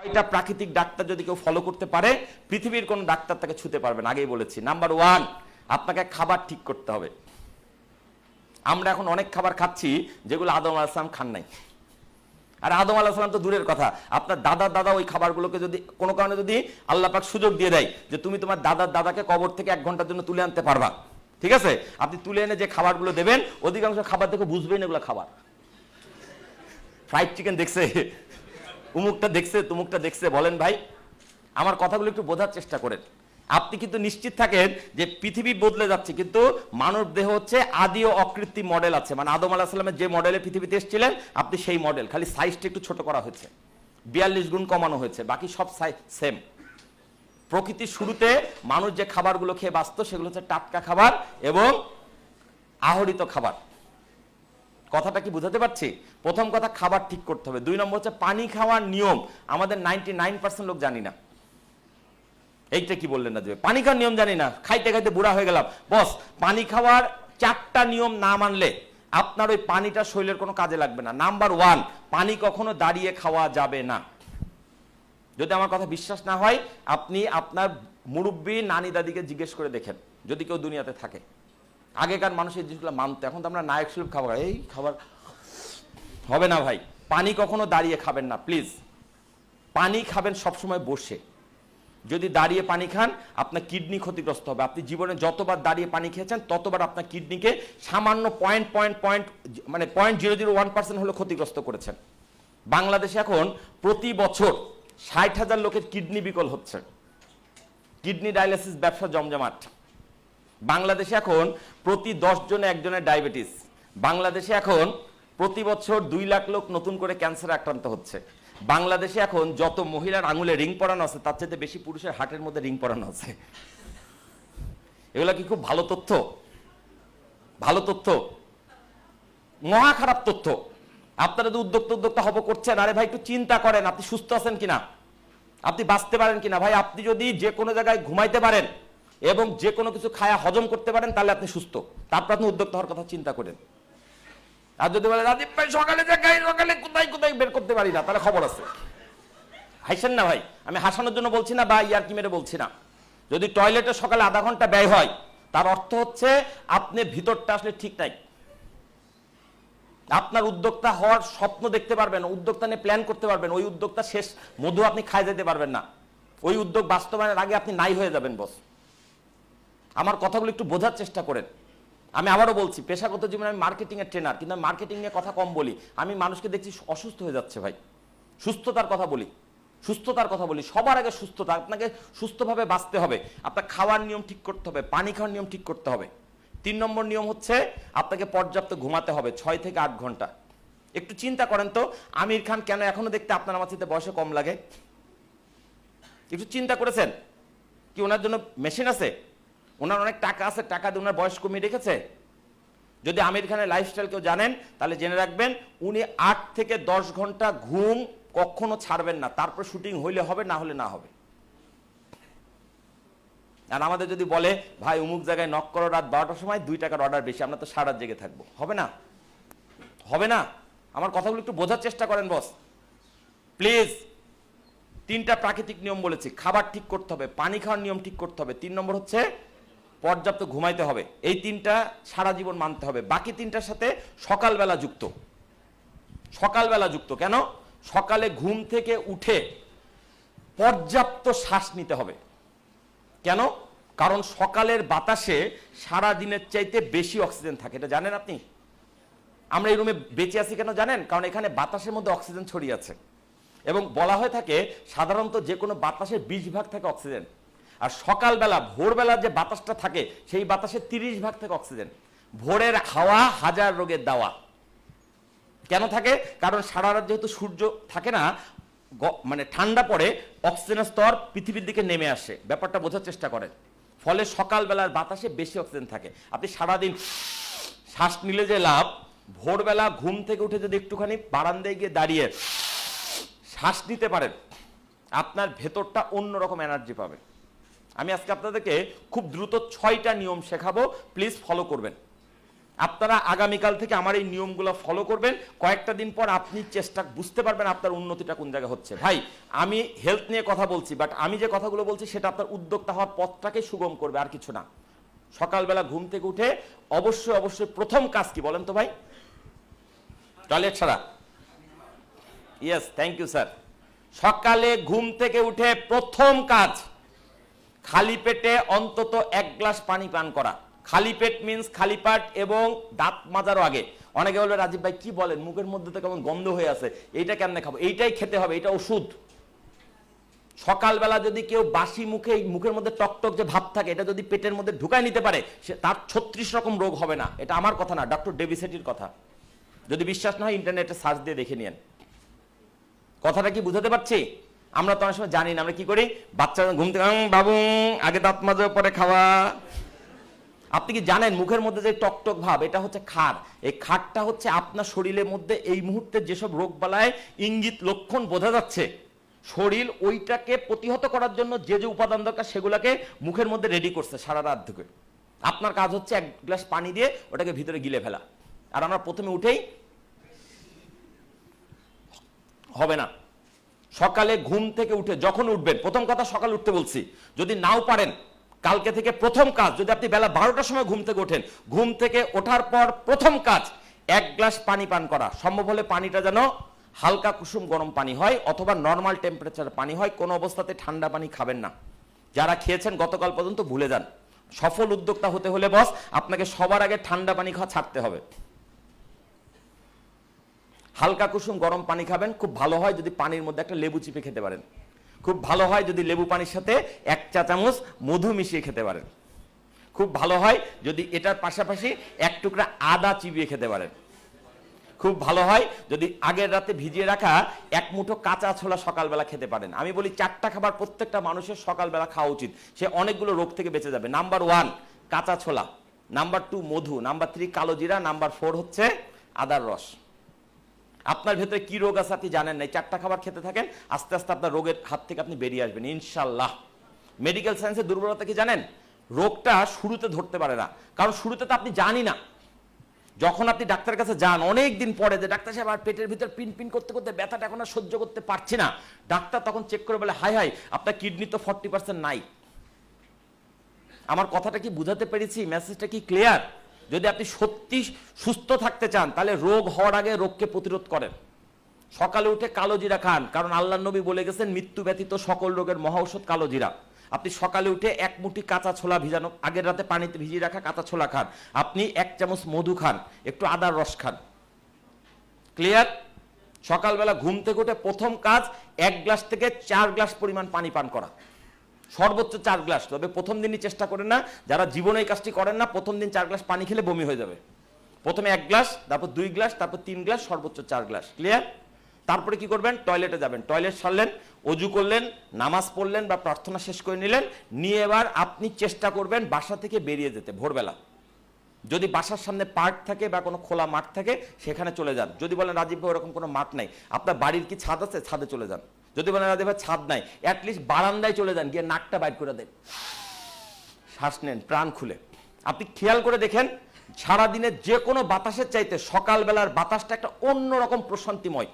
ছয়টা প্রাকৃতিক ডাক্তার যদি কেউ ফলো করতে পারে, পৃথিবীর কোনো ডাক্তার তাকে ছুতে পারবে না। আগেই বলেছি। নাম্বার ওয়ান আপনাকে খাবার ঠিক করতে হবে। আমরা এখন অনেক খাবার খাচ্ছি যেগুলো আদম আলাহাম খান নাই। আর আদম আলাহাম তো দূরের কথা। আপনার দাদার দাদা ওই খাবারগুলোকে যদি, কোনো কারণে যদি আল্লাহ পাক সুযোগ দিয়ে দেয় যে তুমি তোমার দাদার দাদাকে কবর থেকে এক ঘণ্টার জন্য তুলে আনতে পারবা। ঠিক আছে? আপনি তুলে এনে যে খাবারগুলো দেবেন, অধিকাংশ খাবার দেখে বুঝবেন এগুলো খাবার। ফ্রাইড চিকেন দেখছে? উমুকটা দেখছে, তুমুকটা দেখছে, বলেন ভাই, আমার কথাগুলো একটু বোঝার চেষ্টা করেন। আপনি কিন্তু নিশ্চিত থাকেন যে পৃথিবী বদলে যাচ্ছে, কিন্তু মানব দেহ হচ্ছে আদি ও অকৃত্রিম মডেল আছে। মানে আদম আলাহ সাল্লামের যে মডেলে পৃথিবীতে এসেছিলেন, আপনি সেই মডেল খালি সাইজটা একটু ছোট করা হয়েছে। বিয়াল্লিশ গুণ কমানো হয়েছে, বাকি সব সাইজ সেম প্রকৃতির শুরুতে মানুষ যে খাবারগুলো খেয়ে বাঁচত সেগুলো হচ্ছে টাটকা খাবার এবং আহরিত খাবার। কথাটা কি বুঝাতে পারছি? প্রথম কথা খাবার ঠিক করতে হবে। দুই নম্বর হচ্ছে পানি খাওয়ার নিয়ম। আমাদের নাইনটি নাইন পার্সেন্ট লোক জানি না। এইটা কি বললেন না যে পানি খাওয়ার নিয়ম জানি না। খাইতে খাইতে বুড়া হয়ে গেলাম। বস, পানি খাওয়ার চারটা নিয়ম না মানলে আপনার ওই পানিটা শরীরের কোনো কাজে লাগবে না। নাম্বার ওয়ান পানি কখনো দাঁড়িয়ে খাওয়া যাবে না। যদি আমার কথা বিশ্বাস না হয়, আপনি আপনার মুরব্বী, নানি, দাদিকে জিজ্ঞেস করে দেখেন। যদি কেউ দুনিয়াতে থাকে। আগেকার মানুষের জিনিসগুলো মানতো, এখন তো আমরা নায়ক শিল্প খাবার এই খাবার হবে না ভাই। পানি কখনো দাঁড়িয়ে খাবেন না প্লিজ পানি খাবেন সবসময় বসে। যদি দাঁড়িয়ে পানি খান, আপনার কিডনি ক্ষতিগ্রস্ত হবে। আপনি জীবনে যতবার দাঁড়িয়ে পানি খেয়েছেন, ততবার আপনার কিডনিকে সামান্য পয়েন্ট পয়েন্ট পয়েন্ট মানে point zero zero one percent হলে ক্ষতিগ্রস্ত করেছেন। বাংলাদেশে এখন প্রতি বছর ষাট হাজার লোকের কিডনি বিকল হচ্ছে। কিডনি ডায়ালিসিস ব্যবসা জমজমাট। বাংলাদেশে এখন প্রতি দশ জনে একজনের ডায়াবেটিস। বাংলাদেশে এখন প্রতি বছর দুই লাখ লোক নতুন করে ক্যান্সারে আক্রান্ত হচ্ছে। বাংলাদেশে এখন যত মহিলার আঙুলে রিং পরানো আছে, তার চাইতে বেশি পুরুষের হাটের মধ্যে রিং পরানো আছে। এগুলা কি খুব ভালো তথ্য? ভালো তথ্য? মহা খারাপ তথ্য। আপনারা তো উদ্যোক্তা উদ্যোক্তা হব করছেন, আরে ভাই একটু চিন্তা করেন, আপনি সুস্থ আছেন কিনা? আপনি বাঁচতে পারেন কিনা? ভাই, আপনি যদি যে কোনো জায়গায় ঘুমাইতে পারেন এবং যে কোনো কিছু খায়া হজম করতে পারেন, তাহলে আপনি সুস্থ। তারপর আপনি উদ্যোক্তা হওয়ার কথা চিন্তা করেন। আর যদি বলে, রাজীব ভাই, সকালে জায়গায় সকালে কোথায় কোথায় বের করতে পারি না? তাহলে খবর আছে। হাসেন না ভাই? আমি হাসানোর জন্য বলছি না বা ইয়ার কি মেরে বলছি না। যদি টয়লেটে সকালে আধা ঘণ্টা ব্যয় হয়, তার অর্থ হচ্ছে আপনি ভিতরটা আসলে ঠিক নাই। আপনার উদ্যোক্তা হওয়ার স্বপ্ন দেখতে পারবেন, উদ্যোক্তা নিয়ে প্ল্যান করতে পারবেন, ওই উদ্যোক্তা শেষ, মধু আপনি খাই যেতে পারবেন না। ওই উদ্যোগ বাস্তবায়নের আগে আপনি নাই হয়ে যাবেন বস আমার কথাগুলো একটু বোঝার চেষ্টা করেন। আমি আবারও বলছি, পেশাগত জীবনে আমি মার্কেটিং এর ট্রেনার কিন্তু আমি মার্কেটিং নিয়ে কথা কম বলি। আমি মানুষকে দেখছি অসুস্থ হয়ে যাচ্ছে ভাই। সুস্থতার কথা বলি। সুস্থতার কথা বলি। সবার আগে সুস্থতা, আপনাকে সুস্থভাবে বাঁচতে হবে। আপনার খাওয়ার নিয়ম ঠিক করতে হবে, পানি খাওয়ার নিয়ম ঠিক করতে হবে। তিন নম্বর নিয়ম হচ্ছে, আপনাকে পর্যাপ্ত ঘুমাতে হবে, ছয় থেকে আট ঘণ্টা। একটু চিন্তা করেন তো, আমির খান কেন এখনও দেখতে আপনার আমার সাথে বয়সে কম লাগে? একটু চিন্তা করেছেন? কি ওনার জন্য মেশিন আছে? ওনার অনেক টাকা আছে, টাকা দিয়ে ওনার বয়স কমিয়ে রেখেছে। যদি আমির খানের লাইফস্টাইল কেউ জানেন, তাহলে জেনে রাখবেন, উনি আট থেকে দশ ঘণ্টা ঘুম কখনো ছাড়বেন না। তারপর শুটিং হইলে হবে, না হলে না হবে। আর আমাদের যদি বলে, ভাই, অমুক জায়গায় নক করো রাত বারোটার সময়, দুই টাকার অর্ডার বেশি, আমরা তো সারা জেগে থাকব। হবে না। হবে না। আমার কথাগুলো একটু বোঝার চেষ্টা করেন বস প্লিজ তিনটা প্রাকৃতিক নিয়ম বলেছি। খাবার ঠিক করতে হবে, পানি খাওয়ার নিয়ম ঠিক করতে হবে। তিন নম্বর হচ্ছে পর্যাপ্ত ঘুমাইতে হবে। এই তিনটা সারা জীবন মানতে হবে। বাকি তিনটার সাথে সকালবেলা যুক্ত। সকালবেলা যুক্ত। কেন? সকালে ঘুম থেকে উঠে পর্যাপ্ত শ্বাস নিতে হবে। কেন? কারণ সকালের বাতাসে সারা দিনের চাইতে বেশি অক্সিজেন থাকে। এটা জানেন আপনি? আমরা এই রুমে বেঁচে আছি কেন জানেন? কারণ এখানে বাতাসের মধ্যে অক্সিজেন ছড়িয়ে আছে। এবং বলা হয়ে থাকে, সাধারণত যে কোনো বাতাসের বিশ ভাগ থাকে অক্সিজেন। আর সকালবেলা, ভোরবেলা যে বাতাসটা থাকে, সেই বাতাসে তিরিশ ভাগ থেকে অক্সিজেন। ভোরের হাওয়া হাজার রোগের দাওয়া। কেন থাকে? কারণ সারা রাত যেহেতু সূর্য থাকে না মানে ঠান্ডা পড়ে, অক্সিজেনের স্তর পৃথিবীর দিকে নেমে আসে। ব্যাপারটা বোঝার চেষ্টা করেন। ফলে সকালবেলার বাতাসে বেশি অক্সিজেন থাকে। আপনি সারাদিন শ্বাস নিলে যে লাভ, ভোরবেলা ঘুম থেকে উঠে যদি একটুখানি বারান্দায় গিয়ে দাঁড়িয়ে শ্বাস নিতে পারেন, আপনার ভেতরটা অন্যরকম এনার্জি পাবে আমি আজকে আপনাদেরকে খুব দ্রুত ছয়টা নিয়ম শেখাবো। প্লিজ ফলো করবেন। আপনারা আগামীকাল থেকে আমার এই নিয়মগুলো ফলো করবেন। কয়েকটা দিন পর আপনি চেষ্টা বুঝতে পারবেন আপনার উন্নতিটা কোন জায়গায় হচ্ছে। ভাই, আমি হেলথ নিয়ে কথা বলছি বাট আমি যে কথাগুলো বলছি সেটা আপনার উদ্যোক্তা হওয়ার পথটাকে সুগম করবে আর কিছু না। সকালবেলা ঘুম থেকে উঠে অবশ্যই অবশ্যই প্রথম কাজ কি বলেন তো ভাই? টয়লেট ছাড়া। ইয়েস থ্যাংক ইউ স্যার সকালে ঘুম থেকে উঠে প্রথম কাজ খালি পেটে অন্তত এক গ্লাস পানি পান করা। খালি পেট মিন্স খালি পাট এবং দাঁত মাজারও আগে। অনেকে বলবে, রাজীব ভাই, কি বলেন? মুখের মধ্যে তো কেমন গন্ধ হয়ে আছে। এইটা কেমনে খাব? এইটাই খেতে হবে, এটা ওষুধ। সকালবেলা যদি কেউ বাসি মুখে, মুখের মধ্যে টকটক যে ভাব থাকে, এটা যদি পেটের মধ্যে ঢুকায় নিতে পারে, সে তার ছত্রিশ রকম রোগ হবে না। এটা আমার কথা না, ডক্টর ডেভিসেটির কথা। যদি বিশ্বাস না হয় ইন্টারনেটে সার্চ দিয়ে দেখে নিন কথাটা কি বুঝাতে পারছি? আমরা তো অনেক সময় জানি না, আমরা কি করি? বাচ্চা ঘুম থেকে বাবু, আগে দাঁত মাজো, পরে খাওয়া। আপনি কি জানেন মুখের মধ্যে যে টকটক ভাব, এটা হচ্ছে খার। এই খারটা হচ্ছে আপনার শরীরের মধ্যে এই মুহূর্তে যেসব রোগ বালায় ইঙ্গিত, লক্ষণ বোঝা যাচ্ছে, শরীর ওইটাকে প্রতিহত করার জন্য যে যে উপাদান দরকার সেগুলোকে মুখের মধ্যে রেডি করছে সারা রাত ধরে আপনার কাজ হচ্ছে এক গ্লাস পানি দিয়ে ওটাকে ভিতরে গিলে ফেলা। আর আমরা প্রথমে উঠেই, হবে না। সকালে ঘুম থেকে উঠে যখন উঠবেন, প্রথম কথা সকালে উঠতে বলছি, যদি নাও পারেন, কালকে থেকে প্রথম কাজ, যদি আপনি বেলা বারোটার সময় ঘুম থেকে ওঠেন, ঘুম থেকে ওঠার পর প্রথম কাজ, এক গ্লাস পানি পান করা। সম্ভব হলে পানিটা যেন হালকা কুসুম গরম পানি হয়, অথবা নর্মাল টেম্পারেচার পানি হয়, কোনো অবস্থাতে ঠান্ডা পানি খাবেন না। যারা খেয়েছেন গতকাল পর্যন্ত ভুলে যান। সফল উদ্যোক্তা হতে হলে বস, আপনাকে সবার আগে ঠান্ডা পানি খাওয়া ছাড়তে হবে। হালকা কুসুম গরম পানি খাবেন, খুব ভালো হয় যদি পানির মধ্যে একটা লেবু চিপে খেতে পারেন। খুব ভালো হয় যদি লেবু পানির সাথে এক চা চামচ মধু মিশিয়ে খেতে পারেন। খুব ভালো হয় যদি এটার পাশাপাশি এক টুকরা আদা চিবিয়ে খেতে পারেন। খুব ভালো হয় যদি আগের রাতে ভিজিয়ে রাখা এক মুঠো কাঁচা ছোলা সকালবেলা খেতে পারেন। আমি বলি চারটা খাবার প্রত্যেকটা মানুষের সকালবেলা খাওয়া উচিত। সে অনেকগুলো রোগ থেকে বেঁচে যাবে। নাম্বার ওয়ান, কাঁচা ছোলা। নাম্বার টু, মধু। নাম্বার থ্রি, কালো জিরা। নাম্বার ফোর হচ্ছে আদার রস। আপনার ভেতরে কি রোগ আছে আপনি জানেন না এই চারটা খাবার খেতে থাকেন, আস্তে আস্তে আপনার রোগের হাত থেকে আপনি বেরিয়ে আসবেন ইনশাল্লাহ মেডিকেল সায়েন্সের দুর্বলতা কি জানেন? রোগটা শুরুতে ধরতে পারে না। কারণ শুরুতে তো আপনি জানি না। যখন আপনি ডাক্তারের কাছে যান অনেক দিন পরে যে ডাক্তার সাহেব আর পেটের ভিতর পিন পিন করতে করতে ব্যথাটা এখন আর সহ্য করতে পারছি না। ডাক্তার তখন চেক করে বলে, হাই হাই, আপনার কিডনি তো ফর্টি পার্সেন্ট নাই। আমার কথাটা কি বুঝাতে পেরেছি? মেসেজটা কি ক্লিয়ার যদি আপনি সত্যি সুস্থ থাকতে চান, তাহলে রোগ হওয়ার আগে রোগকে প্রতিরোধ করেন। সকালে উঠে কালো জিরা খান, কারণ আল্লাহ নবী বলে গেছেন, মৃত্যু ব্যতীত সকল রোগের মহা ঔষধ কালো জিরা। আপনি সকালে উঠে এক মুঠি কাঁচা ছোলা ভিজানো, আগের রাতে পানিতে ভিজিয়ে রাখা কাঁচা ছোলা খান। আপনি এক চামচ মধু খান, একটু আদার রস খান। ক্লিয়ার? সকালবেলা ঘুম থেকে উঠে প্রথম কাজ, এক গ্লাস থেকে চার গ্লাস পরিমাণ পানি পান করা। সর্বোচ্চ চার গ্লাস, তবে প্রথম দিনই চেষ্টা করেন না, যারা জীবনে এই কাজটি করেন না, প্রথম দিন চার গ্লাস পানি খেলে বমি হয়ে যাবে। প্রথমে এক গ্লাস, তারপর দুই গ্লাস, তারপর তিন গ্লাস, সর্বোচ্চ চার গ্লাস। ক্লিয়ার তারপরে কি করবেন? টয়লেটে যাবেন। টয়লেট সারলেন, অজু করলেন, নামাজ পড়লেন বা প্রার্থনা শেষ করে নিলেন, নিয়ে এবার আপনি চেষ্টা করবেন বাসা থেকে বেরিয়ে যেতে, ভোরবেলা। যদি বাসার সামনে পার্ক থাকে বা কোনো খোলা মাঠ থাকে, সেখানে চলে যান। যদি বলেন, রাজীব ভাই, ওরকম কোনো মাঠ নাই। আপনার বাড়ির কি ছাদ আছে? ছাদে চলে যান। যদি বলেন রাজীব ভাই, ছাদ নাই অ্যাটলিস্ট বারান্দায় চলে যান, গিয়ে নাকটা বাইর করে দেন। শ্বাস নেন, প্রাণ খুলে। আপনি খেয়াল করে দেখেন সারাদিনের যে কোনো বাতাসের চাইতে সকালবেলার বাতাসটা একটা অন্যরকম প্রশান্তিময়।